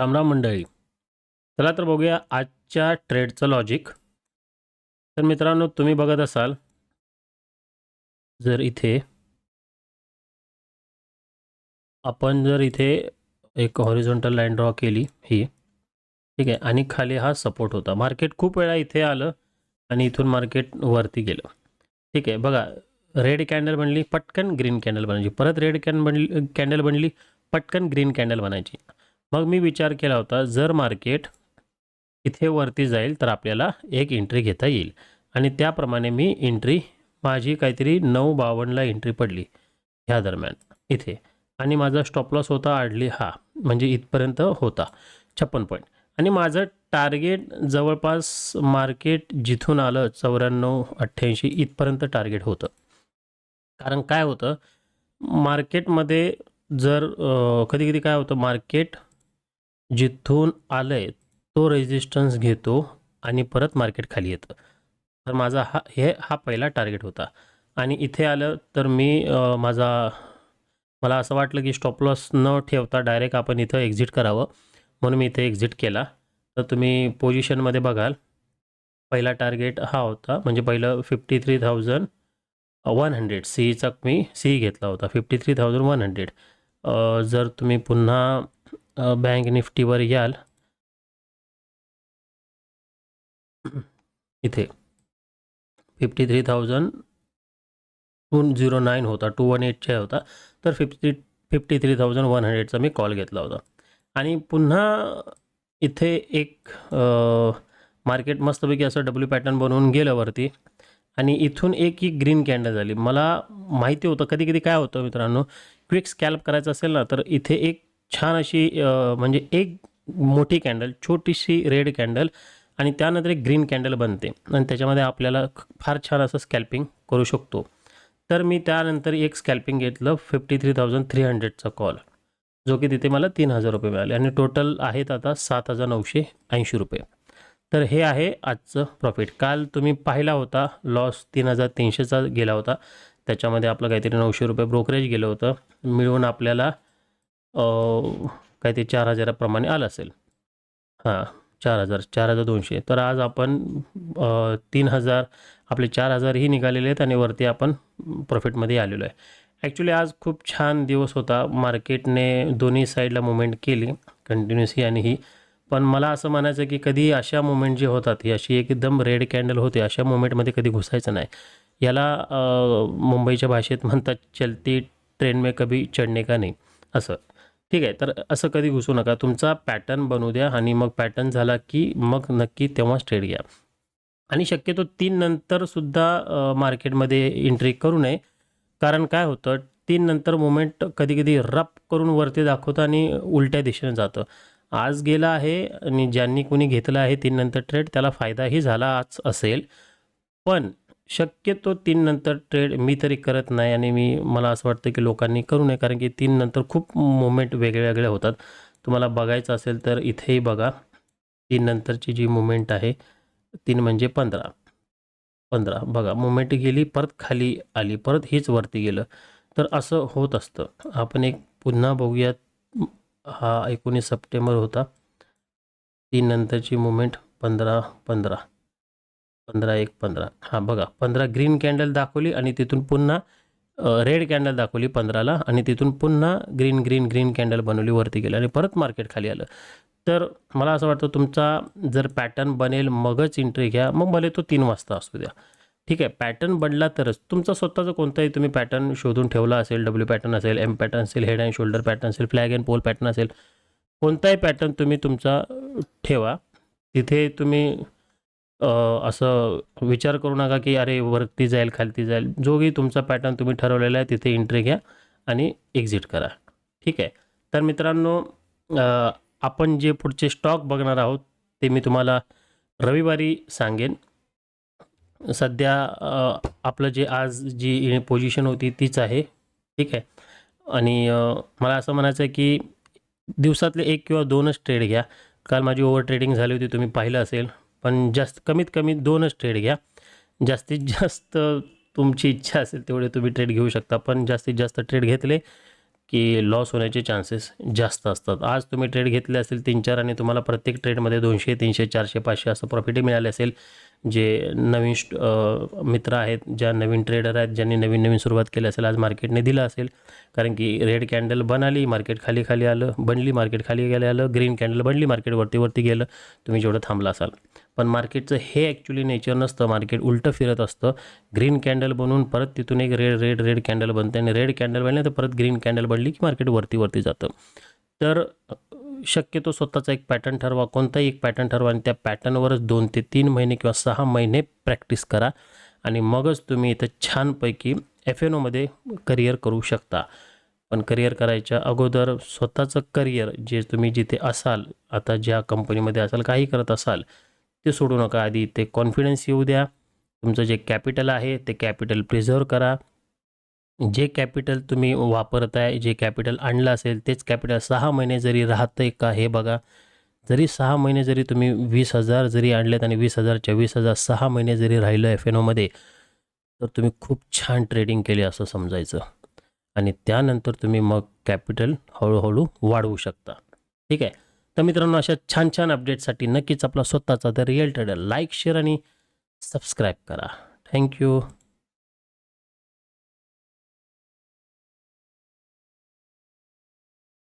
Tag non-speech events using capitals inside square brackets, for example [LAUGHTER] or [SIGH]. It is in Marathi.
रामराम मंडळी. चला तर बघूया आजच्या ट्रेडचं लॉजिक तर मित्रांनो तुम्ही बघत असाल. जर इथे आपण जर इथे एक हॉरिझॉन्टल लाईन ड्रॉ केली ही. ठीक आहे? आणि खाली हा सपोर्ट होता. मार्केट खूप वेळा इथे आलं आणि इथून मार्केट वरती गेलं. ठीक आहे? बघा रेड कॅन्डल बनली पटकन ग्रीन कॅन्डल बनायची. परत रेड कॅन बनली कॅन्डल बनली पटकन ग्रीन कॅन्डल बनायची. मग मी विचार केला होता जर मार्केट इथे वरती जाईल तर आपल्याला एक एंट्री घेता येईल. आणि त्याप्रमाणे मी एंट्री माझी काहीतरी नऊ बावन्नला एंट्री पडली ह्या दरम्यान इथे. आणि माझा स्टॉप लॉस होता आडली हा म्हणजे इथपर्यंत होता छप्पन पॉईंट आणि माझं टार्गेट जवळपास मार्केट जिथून आलं चौऱ्याण्णव अठ्ठ्याऐंशी इथपर्यंत टार्गेट होतं. कारण काय होतं मार्केटमध्ये जर कधी कधी काय होतं मार्केट जिथून आलं आहे तो रेजिस्टन्स घेतो आणि परत मार्केट खाली येतं. तर माझा हा हे हा पहिला टार्गेट होता. आणि इथे आलं तर मी माझा मला असं वाटलं की स्टॉप लॉस न ठेवता डायरेक्ट आपण इथं एक्झिट करावं. म्हणून मी इथे एक्झिट केला. तर तुम्ही पोझिशनमध्ये बघाल. पहिला टार्गेट हा होता म्हणजे पहिलं fifty three thousand one hundred सीचा मी सी घेतला होता fifty three thousand one hundred जर तुम्ही पुन्हा बँक निफ्टीवर याल. [CLEARS THROAT] इथे. Fifty three thousand two zero nine होता टू वन एटच्या होता. तर fifty fifty three thousand one हंड्रेडचा मी कॉल घेतला होता. आणि पुन्हा इथे एक मार्केट मस्तपैकी असं डब्ल्यू पॅटर्न बनवून गेलं वरती आणि इथून एक ही ग्रीन कॅन्डल झाली. मला माहिती होतं कधी कधी काय होतं मित्रांनो क्विक स्कॅल्प करायचं असेल ना तर इथे एक छान अशी म्हणजे एक मोठी कॅन्डल छोटीशी रेड कॅन्डल आणि त्यानंतर एक ग्रीन कॅन्डल बनते. आणि त्याच्यामध्ये आपल्याला फार छान असं स्कॅल्पिंग करू शकतो. तर मी त्यानंतर एक स्कॅल्पिंग घेतलं फिफ्टी थ्री थाउजंड थ्री हंड्रेडचा कॉल. जो की तिथे मला तीन हजार रुपये मिळाले. आणि टोटल आहेत आता सात हजार नऊशे ऐंशी रुपये. तर हे आहे आजचं प्रॉफिट. काल तुम्ही पाहिला होता लॉस तीन हजार तीनशेचा गेला होता. त्याच्यामध्ये आपलं काहीतरी नऊशे रुपये ब्रोकरेज गेलं होतं. मिळून आपल्याला काय ते चार हजाराप्रमाणे आलं असेल. हां चार हजार चार हजार दोनशे. तर आज आपण तीन हजार आपले चार हजारही निघालेले आहेत आणि वरती आपण प्रॉफिटमध्ये आलेलो आहे. ॲक्च्युली आज खूप छान दिवस होता. मार्केटने दोन्ही साईडला मुवमेंट केली कंटिन्युअस ही आणि ही. पण मला असं म्हणायचं की कधी अशा मुवमेंट जे होतात ही अशी एकदम रेड कॅन्डल होते अशा मुवमेंटमध्ये कधी घुसायचं नाही. याला मुंबईच्या भाषेत म्हणतात चलती ट्रेन में कभी चढणे का नाही असं. ठीक आहे तर असं कधी घुसू नका. तुमचा पॅटर्न बनवू द्या आणि मग पॅटर्न झाला की मग नक्की तेव्हा स्ट्रेट घ्या. आणि शक्यतो तीन नंतरसुद्धा मार्केटमध्ये एंट्री करू नये. कारण काय होतं तीन नंतर मोमेंट कधी कधी रप करून वरती दाखवतं आणि उलट्या दिशेने जातं. आज गेला आहे आणि ज्यांनी कोणी घेतलं आहे तीन नंतर ट्रेड त्याला फायदाही झाला आज असेल. पण शक्यतो तीन नंतर ट्रेड मी तरी करत नाही आणि मी मला असं वाटतं की लोकांनी करू नये कारण की तीन नंतर खूप मुवमेंट वेगळ्या वेगळे होतात. तुम्हाला बघायचं असेल तर इथेही बघा तीन नंतरची जी मुवमेंट आहे तीन म्हणजे पंधरा. पंधरा. बघा मुवमेंट गेली परत खाली आली परत हीच वरती गेलं. तर असं होत असतं. आपण एक पुन्हा बघूयात हा एकोणीस सप्टेंबर होता. तीन नंतरची मुवमेंट पंधरा पंधरा. पंधरा एक पंधरा. हां बघा. पंधरा ग्रीन कॅन्डल दाखवली आणि तिथून पुन्हा रेड कॅन्डल दाखवली पंधराला आणि तिथून पुन्हा ग्रीन ग्रीन ग्रीन कॅन्डल बनवली वरती गेली आणि परत मार्केट खाली आलं. तर मला असं वाटतं तुमचा जर पॅटर्न बनेल मगच एंट्री घ्या. मग भले तो तीन वाजता असू द्या. ठीक आहे पॅटर्न बनला तरच. तुमचा स्वतःचा कोणताही तुम्ही पॅटर्न शोधून ठेवला असेल डब्ल्यू पॅटर्न असेल एम पॅटर्न असेल हेड अँड शोल्डर पॅटर्न असेल फ्लॅग अँड पोल पॅटर्न असेल कोणताही पॅटर्न तुम्ही तुमचा ठेवा. तिथे तुम्ही असं विचार करू नका की अरे वरती जाईल खालती जाईल. जोही तुमचा पॅटर्न तुम्ही ठरवलेला आहे तिथे एंट्री घ्या आणि एक्झिट करा. ठीक आहे? तर मित्रांनो आपण जे पुढचे स्टॉक बघणार आहोत ते मी तुम्हाला रविवारी सांगेन. सध्या आपलं जे आज जी पोझिशन होती तीच आहे. ठीक आहे? आणि मला असं म्हणायचं आहे की दिवसातले एक किंवा दोनच ट्रेड घ्या. काल माझी ओव्हर ट्रेडिंग झाली होती तुम्ही पाहिलं असेल. पण जास्त कमीत कमी दोनच ट्रेड घ्या. जास्तीत जास्त तुमची इच्छा असेल तेवढे तुम्ही ट्रेड घेऊ शकता पण जास्तीत जास्त ट्रेड घेतले की लॉस होण्याचे चान्सेस जास्त असतात. आज तुम्ही ट्रेड घेतले असेल तीन चार आणि तुम्हाला प्रत्येक ट्रेडमध्ये दोनशे तीनशे चारशे पाचशे असं प्रॉफिटही मिळाले असेल जे नवीन स्ट मित्र आहेत ज्या नवीन ट्रेडर आहेत ज्यांनी नवीन नवीन सुरुवात केली असेल आज मार्केटने दिलं असेल. कारण की रेड कॅन्डल बनाली मार्केट खाली खाली आलं बनली मार्केट खाली गेलं आलं ग्रीन कॅन्डल बनली मार्केट वरती वरती गेलं तुम्ही जेवढं थांबला असाल. पण मार्केटचं हे ॲक्च्युली नेचर नसतं. मार्केट उलटं फिरत असतं. ग्रीन कॅन्डल बनवून परत तिथून एक रेड रेड रेड कॅन्डल बनते आणि रेड कॅन्डल बनले तर परत ग्रीन कॅन्डल बनली की मार्केट वरती वरती जातं. तर शक्यतो स्वतःचा एक पॅटर्न ठरवा कोणताही एक पॅटर्न ठरवा आणि त्या पॅटर्नवरच दोन ते तीन महिने किंवा सहा महिने प्रॅक्टिस करा आणि मगच तुम्ही इथं छानपैकी एफ एन ओमध्ये करिअर करू शकता. पण करिअर करायच्या अगोदर स्वतःचं करिअर जे तुम्ही जिथे असाल आता ज्या कंपनीमध्ये असाल काही करत असाल ते सोडू नका. आधी ते कॉन्फिडन्स येऊ द्या. तुमचं जे कॅपिटल आहे ते कॅपिटल प्रिझर्व करा. जे कॅपिटल तुम्ही वापरताय जे कॅपिटल आणलं असेल तेच कॅपिटल सहा महिने जरी राहतं आहे का हे बघा. जरी सहा महिने जरी तुम्ही वीस हजार जरी आणलेत आणि वीस हजारच्या वीस हजार सहा महिने जरी राहिलं एफ एन ओमध्ये तर तुम्ही खूप छान ट्रेडिंग केली असं समजायचं. आणि त्यानंतर तुम्ही मग कॅपिटल हळूहळू वाढवू शकता. ठीक आहे? तर मित्रांनो अशा छान छान अपडेटसाठी नक्कीच आपला स्वतःचा the real trader like share आणि सबस्क्राईब करा. Thank you